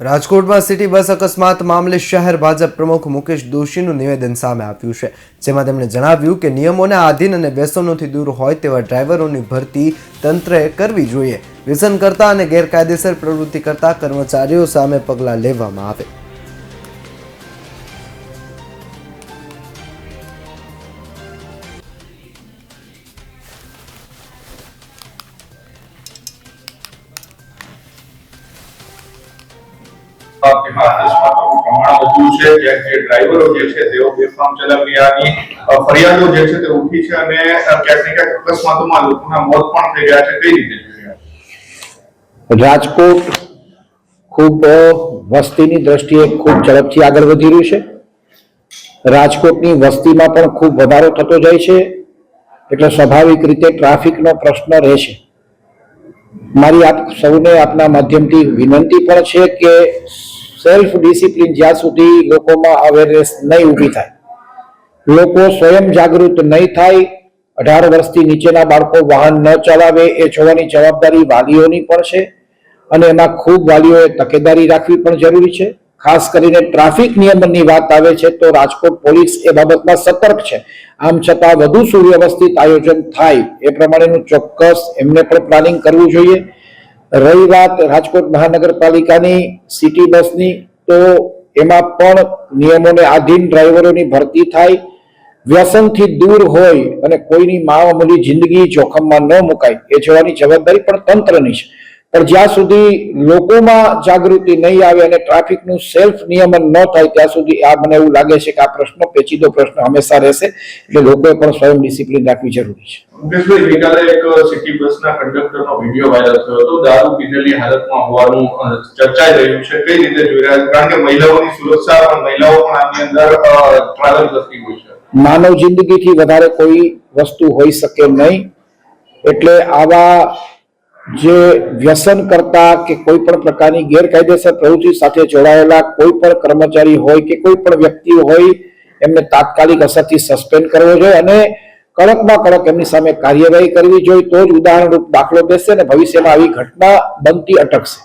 રાજકોટમાં city bus અકસ્માત મામલે શહેર ભાજપ પ્રમુખ મુકેશ દોશીનું નિવેદન સામે આવ્યું છે. જેમાં તેમણે જણાવ્યું કે નિયમોને આધીન અને વ્યસનોથી દૂર હોય તેવા ડ્રાઈવરોની ભરતી તંત્રએ કરવી જોઈએ. વ્યસન કરતા અને ગેરકાયદેસર પ્રવૃત્તિ કરતા કર્મચારીઓ સામે પગલાં લેવામાં આવે. ડ્રાઈવરો જે છે, તેઓ બેફામ ચલાવ્યાની જે છે તે ઉઠી છે રાજકોટ ખૂબ વસ્તીની દ્રષ્ટિએ ખૂબ ઝડપથી આગળ વધી રહ્યું છે. રાજકોટની વસ્તીમાં પણ ખૂબ વધારો થતો જાય છે. એટલે સ્વાભાવિક રીતે ટ્રાફિકનો પ્રશ્ન રહેશે. મારી આપ, સૌને આપના માધ્યમથી વિનંતી પણ છે કે સેલ્ફ ડિસિપ્લિન જ્યાં સુધી લોકોમાં અવેરનેસ નહીં ઊભી થાય. લોકો સ્વયં જાગૃત નહીં થાય, અઢાર વર્ષથી નીચેના બાળકો વાહન ન ચલાવે, એ જોવાની જવાબદારી વાલીઓની પણ છે. અને એમાં ખૂબ વાલીઓએ તકેદારી રાખવી પણ જરૂરી છે. ખાસ કરીને ટ્રાફિક નિયમનની વાત આવે છે તો રાજકોટ પોલીસ એ બાબતમાં સતર્ક છે. આમ છતાં વધુ સુવ્યવસ્થિત આયોજન થાય એ પ્રમાણેનું ચોક્કસ એમને પણ પ્લાનિંગ કરવું જોઈએ. રહી વાત રાજકોટ મહાનગરપાલિકાની, સિટી બસની, તો એમાં પણ નિયમોને આધીન ડ્રાઈવરોની ભરતી થાય, વ્યસનથી દૂર હોય અને કોઈની મામૂલી જિંદગી જોખમમાં ન મુકાય, એ જોવાની જવાબદારી પણ તંત્રની છે. પણ જ્યાં સુધી લોકોમાં જાગૃતિ નહીં આવે અને ટ્રાફિકનું સેલ્ફ નિયમન ન થાય ત્યાં સુધી આ મને એવું લાગે છે કે આ પ્રશ્ન પેચીદો પ્રશ્ન હંમેશા રહેશે. એટલે લોકોએ પણ સ્વયં ડિસિપ્લિન રાખવી જરૂરી છે. મુકેશભાઈ ગઈકાલે એક સિટી બસના કંડક્ટરનો વીડિયો વાયરલ થયો હતો. દારૂ પીધેલી હાલતમાં હોવાનું ચર્ચાઈ રહ્યું છે. કઈ રીતે જોઈ રહ્યા કારણ કે મહિલાઓની સુરક્ષા પણ મહિલાઓ પણ આની અંદર ટ્રાવેલ કરતી હોય છે. માનવ જિંદગીથી વધારે કોઈ વસ્તુ હોઈ શકે નહીં. એટલે આવા જે વ્યસન કરતા કે કોઈ પણ પ્રકારની ગેરકાયદેસર પ્રવૃત્તિ સાથે જોડાયેલા કોઈ પણ કર્મચારી હોય કે કોઈ પણ વ્યક્તિ હોય, એમને તાત્કાલિક અસરથી સસ્પેન્ડ કરવો જોઈએ અને કડકમાં કડક એમની સામે કાર્યવાહી કરવી જોઈએ. તો જ ઉદાહરણરૂપ દાખલો બેસશે અને ભવિષ્યમાં આવી ઘટના બનતી અટકશે.